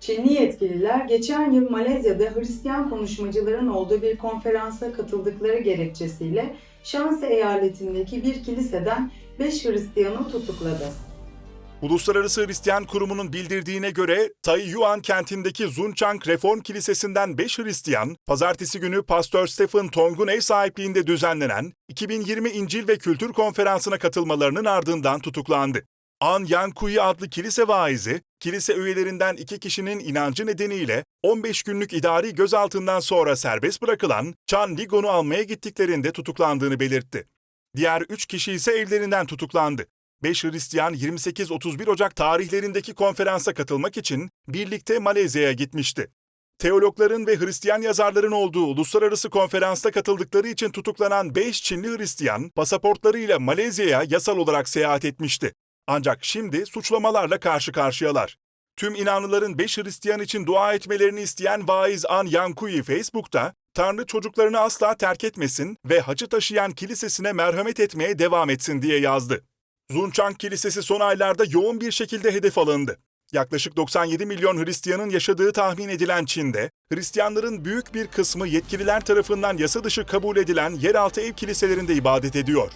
Çinli yetkililer geçen yıl Malezya'da Hristiyan konuşmacıların olduğu bir konferansa katıldıkları gerekçesiyle Şanse eyaletindeki bir kiliseden 5 Hristiyanı tutukladı. Uluslararası Hristiyan Kurumu'nun bildirdiğine göre Taiyuan kentindeki Zunchang Reform Kilisesi'nden 5 Hristiyan, pazartesi günü Pastör Stephen Tong'un ev sahipliğinde düzenlenen 2020 İncil ve Kültür Konferansı'na katılmalarının ardından tutuklandı. An Yankui adlı kilise vaizi, kilise üyelerinden iki kişinin inancı nedeniyle 15 günlük idari gözaltından sonra serbest bırakılan Chan Ligon'u almaya gittiklerinde tutuklandığını belirtti. Diğer 3 kişi ise evlerinden tutuklandı. 5 Hristiyan 28-31 Ocak tarihlerindeki konferansa katılmak için birlikte Malezya'ya gitmişti. Teologların ve Hristiyan yazarların olduğu uluslararası konferansta katıldıkları için tutuklanan 5 Çinli Hristiyan pasaportlarıyla Malezya'ya yasal olarak seyahat etmişti. Ancak şimdi suçlamalarla karşı karşıyalar. Tüm inanlıların 5 Hristiyan için dua etmelerini isteyen vaiz An Yankui Facebook'ta, Tanrı çocuklarını asla terk etmesin ve hacı taşıyan kilisesine merhamet etmeye devam etsin diye yazdı. Zunchang Kilisesi son aylarda yoğun bir şekilde hedef alındı. Yaklaşık 97 milyon Hristiyanın yaşadığı tahmin edilen Çin'de, Hristiyanların büyük bir kısmı yetkililer tarafından yasa dışı kabul edilen yeraltı ev kiliselerinde ibadet ediyor.